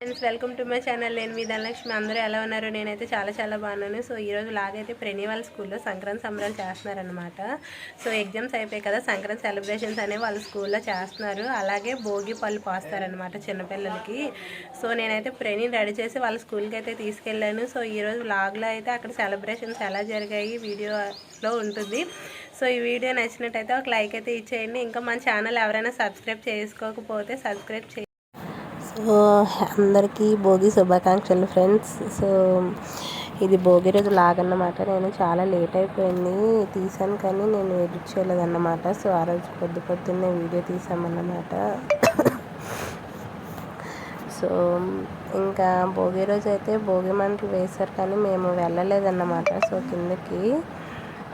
Friends welcome to my channel. నేను మీ ధనలక్ష్మి. అందరూ ఎలా ఉన్నారు? నేనైతే చాలా చాలా బాగున్నాను. సో ఈరోజు లాగైతే ప్రెనివాల్ స్కూల్లో సంక్రాంతి సంబరాలు చేస్తున్నారనమాట సో ఎగ్జామ్స్ అయిపోయాయి కదా సంక్రాంతి సెలబ్రేషన్స్ అనేవి వాళ్ళ స్కూల్లో చేస్తున్నారు. అలాగే భోగి పళ్ళు పోస్తారనమాట చిన్నపిల్లలకి. సో నేనైతే ప్రెనీని రెడీ చేసి వాళ్ళ స్కూల్కి అయితే తీసుకెళ్ళాను. సో ఈరోజు లాగ్లో అయితే అక్కడ సెలబ్రేషన్స్ ఎలా జరిగాయి వీడియోలో ఉంటుంది. సో ఈ వీడియో నచ్చినట్టయితే ఒక లైక్ అయితే ఇచ్చేయండి. ఇంకా మన ఛానల్ ఎవరైనా సబ్స్క్రైబ్ చేసుకోకపోతే సబ్స్క్రైబ్ చేయండి అందరికీ భోగి శుభాకాంక్షలు ఫ్రెండ్స్. సో ఇది భోగి రోజు లాగన్నమాట. నేను చాలా లేట్ అయిపోయింది తీసాను కానీ నేను ఎడిట్ చేయలేదన్నమాట. సో ఆ రోజు పొద్దు పొద్దున్నే వీడియో తీసామన్నమాట. సో ఇంకా భోగి రోజు అయితే భోగి మంటలు వేశారు కానీ మేము వెళ్ళలేదన్నమాట సో కిందకి.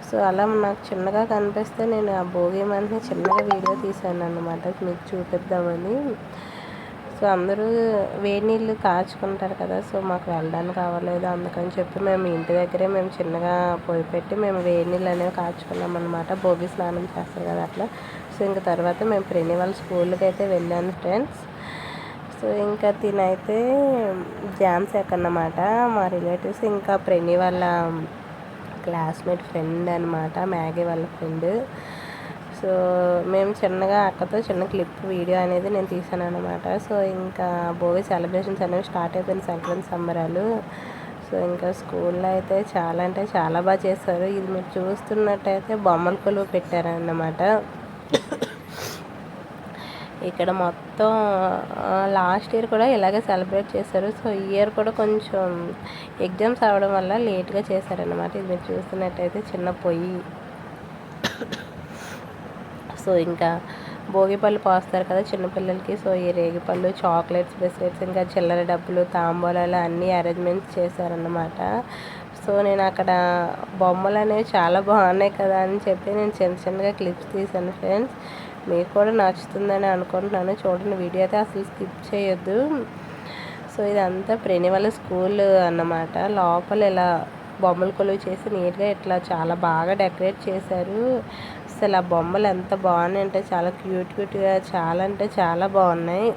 సో అలా నాకు చిన్నగా కనిపిస్తే నేను ఆ భోగి మంటని చిన్నగా వీడియో తీశాను అన్నమాట మీకు చూపిద్దామని. సో అందరూ వేడి నీళ్ళు కాచుకుంటారు కదా సో మాకు వెళ్ళడానికి అవ్వలేదు అందుకని చెప్పి మేము ఇంటి దగ్గరే మేము చిన్నగా పొయ్యి పెట్టి మేము వేడి నీళ్ళు అనేవి కాచుకున్నాం అనమాట భోగి స్నానం చేస్తారు కదా అట్లా. సో ఇంక తర్వాత మేము ప్రేణి వాళ్ళ స్కూల్కి అయితే వెళ్ళాను ఫ్రెండ్స్. సో ఇంకా తినైతే జామ్స్ ఎక్కన్నమాట మా రిలేటివ్స్ ఇంకా ప్రేణి వాళ్ళ క్లాస్మేట్ ఫ్రెండ్ అనమాట మ్యాగీ వాళ్ళ ఫ్రెండ్. సో మేము చిన్నగా అక్కతో చిన్న క్లిప్ వీడియో అనేది నేను తీసాను అనమాట సో ఇంకా భోగి సెలబ్రేషన్స్ అనేవి స్టార్ట్ అయిపోయింది సంక్రాంతి సంబరాలు. సో ఇంకా స్కూల్లో అయితే చాలా అంటే చాలా బాగా చేస్తారు. ఇది మీరు చూస్తున్నట్టయితే బొమ్మల కొలువు పెట్టారన్నమాట. ఇక్కడ మొత్తం లాస్ట్ ఇయర్ కూడా ఇలాగే సెలబ్రేట్ చేశారు. సో ఈ ఇయర్ కూడా కొంచెం ఎగ్జామ్స్ అవడం వల్ల లేట్గా చేశారనమాట ఇది మీరు చూస్తున్నట్టయితే చిన్న పొయ్యి. సో ఇంకా భోగిపళ్ళు పోస్తారు కదా చిన్నపిల్లలకి. సో ఈ రేగిపళ్ళు చాక్లెట్స్ బిస్కెట్స్ ఇంకా చిల్లర డబ్బులు తాంబూలాలు అన్నీ అరేంజ్మెంట్స్ చేశారన్నమాట. సో నేను అక్కడ బొమ్మలు అనేవి చాలా బాగున్నాయి కదా అని చెప్పి నేను చిన్న చిన్నగా క్లిప్స్ తీసాను ఫ్రెండ్స్. మీకు కూడా నచ్చుతుందని అనుకుంటున్నాను. చూడండి వీడియో అయితే అసలు స్కిప్ చేయొద్దు. సో ఇదంతా ప్రేణి వాళ్ళ స్కూల్ అన్నమాట. లోపల ఇలా బొమ్మలు కొలువు చేసి నీట్గా ఇట్లా చాలా బాగా డెకరేట్ చేశారు. అసలు ఆ బొమ్మలు ఎంత బాగున్నాయి అంటే చాలా క్యూట్ క్యూట్గా చాలా అంటే చాలా బాగున్నాయి.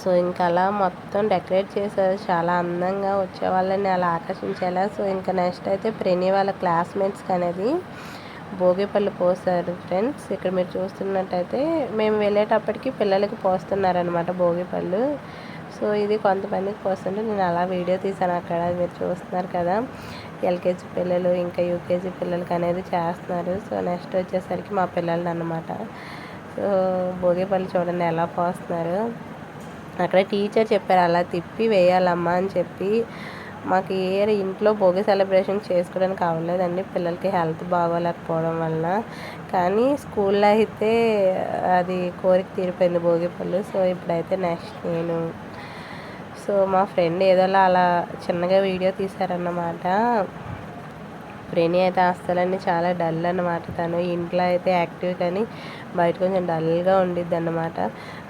సో ఇంకా అలా మొత్తం డెకరేట్ చేశారు. చాలా అందంగా వచ్చే వాళ్ళని అలా ఆకర్షించేలా. సో ఇంకా నెక్స్ట్ అయితే ప్రేణి వాళ్ళ క్లాస్మేట్స్కి అనేది భోగిపళ్ళు పోసారు ఫ్రెండ్స్. ఇక్కడ మీరు చూస్తున్నట్టయితే మేము వెళ్ళేటప్పటికి పిల్లలకి పోస్తున్నారనమాట భోగిపళ్ళు. సో ఇది కొంతమందికి పోస్తుంటే నేను అలా వీడియో తీసాను అక్కడ. మీరు చూస్తున్నారు కదా. ఎల్కేజీ పిల్లలు ఇంకా యూకేజీ పిల్లలకి అనేది చేస్తున్నారు. సో నెక్స్ట్ వచ్చేసరికి మా పిల్లలు అనమాట సో భోగిపల్లి చూడండి ఎలా పోస్తున్నారు. అక్కడ టీచర్ చెప్పారు అలా తిప్పి వేయాలమ్మా అని చెప్పి. మాకు ఏ ఇంట్లో భోగి సెలబ్రేషన్ చేసుకోవడానికి అవ్వలేదండి. పిల్లలకి హెల్త్ బాగోలేకపోవడం వలన. కానీ స్కూల్లో అయితే అది కోరిక తీరిపోయింది భోగి పళ్ళు సో ఇప్పుడైతే నెక్స్ట్ నేను సో మా ఫ్రెండ్ ఏదోలా అలా చిన్నగా వీడియో తీశారన్నమాట. ప్రేణి అయితే అస్తలన్నీ చాలా డల్ అన్నమాట తను. ఇంట్లో అయితే యాక్టివ్ కానీ బయట కొంచెం డల్గా ఉండిద్ది అనమాట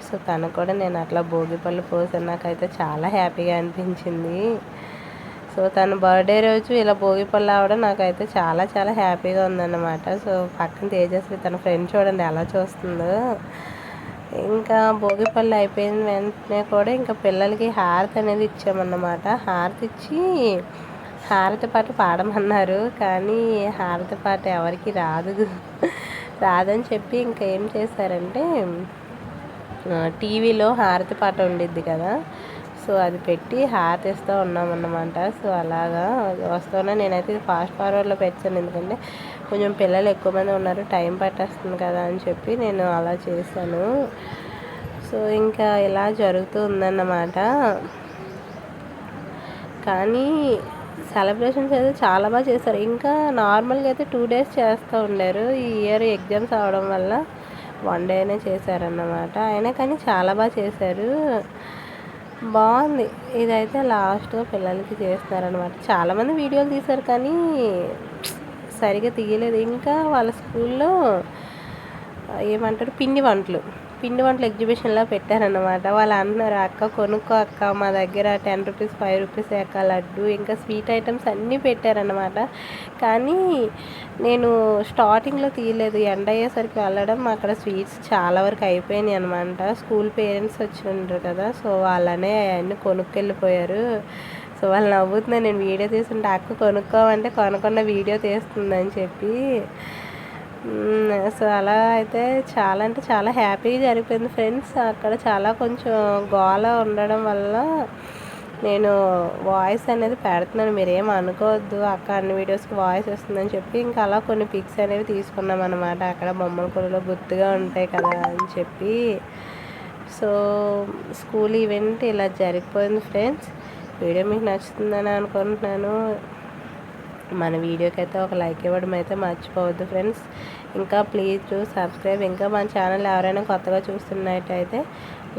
సో తను కూడా నేను అట్లా భోగి పళ్ళు పోసాను నాకైతే చాలా హ్యాపీగా అనిపించింది. సో తన బర్త్డే రోజు ఇలా భోగి పళ్ళు అవడం నాకైతే చాలా చాలా హ్యాపీగా ఉందన్నమాట. సో పక్కన తేజస్వి తన ఫ్రెండ్ చూడండి ఎలా చూస్తుందో. ఇంకా భోగిపల్లి అయిపోయిన వెంటనే కూడా ఇంకా పిల్లలకి హారతి అనేది ఇచ్చామన్నమాట. హారతి ఇచ్చి హారతి పాట పాడమన్నారు. కానీ హారతి పాట ఎవరికి రాదు. రాదని చెప్పి ఇంకా ఏం చేశారంటే టీవీలో హారతి పాట ఉండిద్ది కదా. సో అది పెట్టి హారతి ఇస్తూ ఉన్నామన్నమాట. సో అలాగా వస్తూనే నేనైతే ఫాస్ట్ ఫార్వర్డ్లో పెట్టాను. ఎందుకంటే కొంచెం పిల్లలు ఎక్కువ మంది ఉన్నారు టైం పట్టేస్తుంది కదా అని చెప్పి నేను అలా చేశాను. సో ఇంకా ఇలా జరుగుతూ ఉందన్నమాట. కానీ సెలబ్రేషన్స్ అయితే చాలా బాగా చేశారు. ఇంకా నార్మల్గా అయితే టూ డేస్ చేస్తూ ఉండారు. ఈ ఇయర్ ఎగ్జామ్స్ అవడం వల్ల వన్ డేనే చేశారన్నమాట. అయినా కానీ చాలా బాగా చేశారు. బాగుంది. ఇదైతే లాస్ట్గా పిల్లలకి చేస్తారనమాట చాలామంది వీడియోలు తీశారు కానీ సరిగా తీయలేదు. ఇంకా వాళ్ళ స్కూల్లో ఏమంటారు? పిండి వంటలు. పిండి వంటలు ఎగ్జిబిషన్లో పెట్టారనమాట వాళ్ళు అంటున్నారు అక్క కొనుక్కో అక్క మా దగ్గర టెన్ రూపీస్ ఫైవ్ రూపీస్ అక్క లడ్డు ఇంకా స్వీట్ ఐటమ్స్ అన్నీ పెట్టారనమాట కానీ నేను స్టార్టింగ్లో తీయలేదు. ఎండ అయ్యేసరికి వెళ్ళడం అక్కడ స్వీట్స్ చాలా వరకు అయిపోయినాయి అనమాట స్కూల్ పేరెంట్స్ వచ్చి ఉండరు కదా సో వాళ్ళనే అవన్నీ కొనుక్కెళ్ళిపోయారు. సో వాళ్ళు నవ్వుతుంది నేను వీడియో తీసుకుంటే అక్క కొనుక్కోమంటే కొనకుండా వీడియో తీస్తుందని చెప్పి సో అలా అయితే చాలా అంటే చాలా హ్యాపీగా జరిగిపోయింది ఫ్రెండ్స్. అక్కడ చాలా కొంచెం గోల ఉండడం వల్ల నేను వాయిస్ అనేది పెడుతున్నాను. మీరేం అనుకోవద్దు. అక్క అన్ని వీడియోస్కి వాయిస్ వస్తుందని చెప్పి ఇంకా అలా కొన్ని పిక్స్ అనేవి తీసుకున్నాం అనమాట అక్కడ బొమ్మల కొలులో గుర్తుగా ఉంటాయి కదా అని చెప్పి. సో స్కూల్ ఈవెంట్ ఇలా జరిగిపోయింది ఫ్రెండ్స్. వీడియో మీకు నచ్చుతుందని అనుకుంటున్నాను. మన వీడియోకి అయితే ఒక లైక్ ఇవ్వడం అయితే మర్చిపోవద్దు ఫ్రెండ్స్. ఇంకా ప్లీజ్ టు సబ్స్క్రైబ్ ఇంకా మన ఛానల్ ఎవరైనా కొత్తగా చూస్తున్నట్టయితే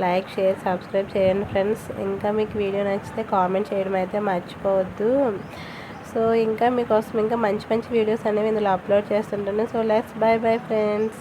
లైక్ షేర్ సబ్స్క్రైబ్ చేయండి ఫ్రెండ్స్. ఇంకా మీకు వీడియో నచ్చితే కామెంట్ చేయడం అయితే మర్చిపోవద్దు. సో ఇంకా మీకోసం ఇంకా మంచి మంచి వీడియోస్ అనేవి ఇందులో అప్లోడ్ చేస్తుంటాను. So let's bye bye friends